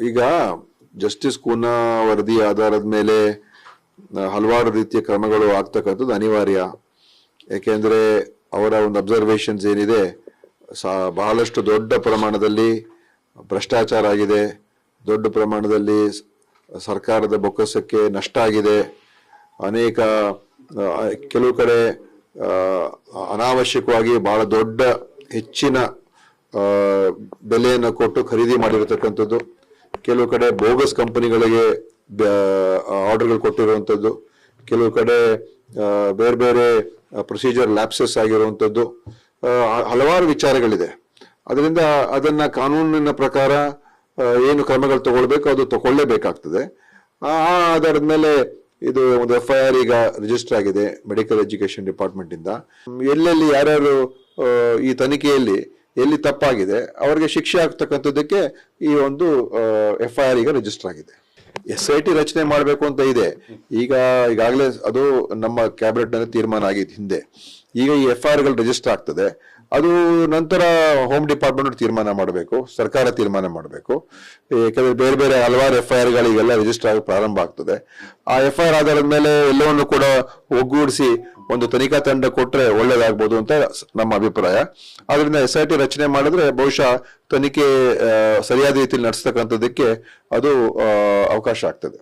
ಈಗ ಜಸ್ಟಿಸ್ ಕೂನಾ ವರದಿ ಆಧಾರದ ಮೇಲೆ ಹಲವಾರು ರೀತಿಯ ಕ್ರಮಗಳು ಆಗ್ತಕ್ಕಂಥದ್ದು ಅನಿವಾರ್ಯ. ಏಕೆಂದರೆ ಅವರ ಒಂದು ಅಬ್ಸರ್ವೇಷನ್ಸ್ ಏನಿದೆ, ಸಾ- ಬಹಳಷ್ಟು ದೊಡ್ಡ ಪ್ರಮಾಣದಲ್ಲಿ ಭ್ರಷ್ಟಾಚಾರ ಆಗಿದೆ, ದೊಡ್ಡ ಪ್ರಮಾಣದಲ್ಲಿ ಸರ್ಕಾರದ ಬೊಕ್ಕಸಕ್ಕೆ ನಷ್ಟ ಆಗಿದೆ, ಅನೇಕ ಕೆಲವು ಕಡೆ ಅನಾವಶ್ಯಕವಾಗಿ ಬಹಳ ದೊಡ್ಡ ಹೆಚ್ಚಿನ ಬೆಲೆಯನ್ನು ಕೊಟ್ಟು ಖರೀದಿ ಮಾಡಿರತಕ್ಕಂಥದ್ದು. ಕೆಲವು ಕಡೆ ಬೋಗಸ್ ಕಂಪನಿಗಳಿಗೆ ಆರ್ಡರ್ಗಳು ಕೊಟ್ಟಿರುವಂಥದ್ದು. ಕೆಲವು ಕಡೆ ಬೇರೆ ಬೇರೆ ಪ್ರೊಸೀಜರ್ ಲ್ಯಾಪ್ಸಸ್ ಆಗಿರುವಂಥದ್ದು. ಹಲವಾರು ವಿಚಾರಗಳಿದೆ. ಅದರಿಂದ ಅದನ್ನ ಕಾನೂನಿನ ಪ್ರಕಾರ ಏನು ಕ್ರಮಗಳು ತಗೊಳ್ಬೇಕು ಅದು ತಗೊಳ್ಳೇಬೇಕಾಗ್ತದೆ. ಆ ಆಧಾರದ ಮೇಲೆ ಇದು ಒಂದು ಎಫ್ ಐ ಆರ್ ಈಗ ರಿಜಿಸ್ಟರ್ ಆಗಿದೆ ಮೆಡಿಕಲ್ ಎಜುಕೇಶನ್ ಡಿಪಾರ್ಟ್ಮೆಂಟ್ ಇಂದ. ಎಲ್ಲೆಲ್ಲಿ ಯಾರ್ಯಾರು ಈ ತನಿಖೆಯಲ್ಲಿ ಎಲ್ಲಿ ತಪ್ಪಾಗಿದೆ, ಅವರಿಗೆ ಶಿಕ್ಷೆ ಆಗ್ತಕ್ಕಂಥದ್ದಕ್ಕೆ ಈ ಒಂದು ಎಫ್ ಐ ಆರ್ ಈಗ ರಿಜಿಸ್ಟರ್ ಆಗಿದೆ. ಎಸ್ ಐ ಟಿ ರಚನೆ ಮಾಡಬೇಕು ಅಂತ ಇದೆ. ಈಗ ಈಗಾಗಲೇ ಅದು ನಮ್ಮ ಕ್ಯಾಬಿನೆಟ್ನಲ್ಲಿ ತೀರ್ಮಾನ ಆಗಿದೆ ಹಿಂದೆ. ಈಗ ಈ ಎಫ್ ಐ ಆರ್ಗಳು ರಿಜಿಸ್ಟರ್ ಆಗ್ತದೆ. ಅದು ನಂತರ ಹೋಮ್ ಡಿಪಾರ್ಟ್ಮೆಂಟ್ ತೀರ್ಮಾನ ಮಾಡಬೇಕು, ಸರ್ಕಾರ ತೀರ್ಮಾನ ಮಾಡಬೇಕು. ಯಾಕಂದ್ರೆ ಬೇರೆ ಬೇರೆ ಹಲವಾರು ಎಫ್ ಐ ಆರ್ ಗಳಿಗೆಲ್ಲ ರಿಜಿಸ್ಟರ್ ಆಗಿ ಪ್ರಾರಂಭ ಆಗ್ತದೆ. ಆ ಎಫ್ ಐ ಆರ್ ಆಧಾರದ ಮೇಲೆ ಎಲ್ಲವನ್ನು ಕೂಡ ಒಗ್ಗೂಡಿಸಿ ಒಂದು ತನಿಖಾ ತಂಡ ಕೊಟ್ಟರೆ ಒಳ್ಳೇದಾಗ್ಬೋದು ಅಂತ ನಮ್ಮ ಅಭಿಪ್ರಾಯ. ಆದ್ರಿಂದ ಎಸ್ ಐ ಟಿ ರಚನೆ ಮಾಡಿದ್ರೆ ಬಹುಶಃ ತನಿಖೆ ಸರಿಯಾದ ರೀತಿಯಲ್ಲಿ ನಡೆಸ್ತಕ್ಕಂಥದ್ದಕ್ಕೆ ಅದು ಅವಕಾಶ ಆಗ್ತದೆ.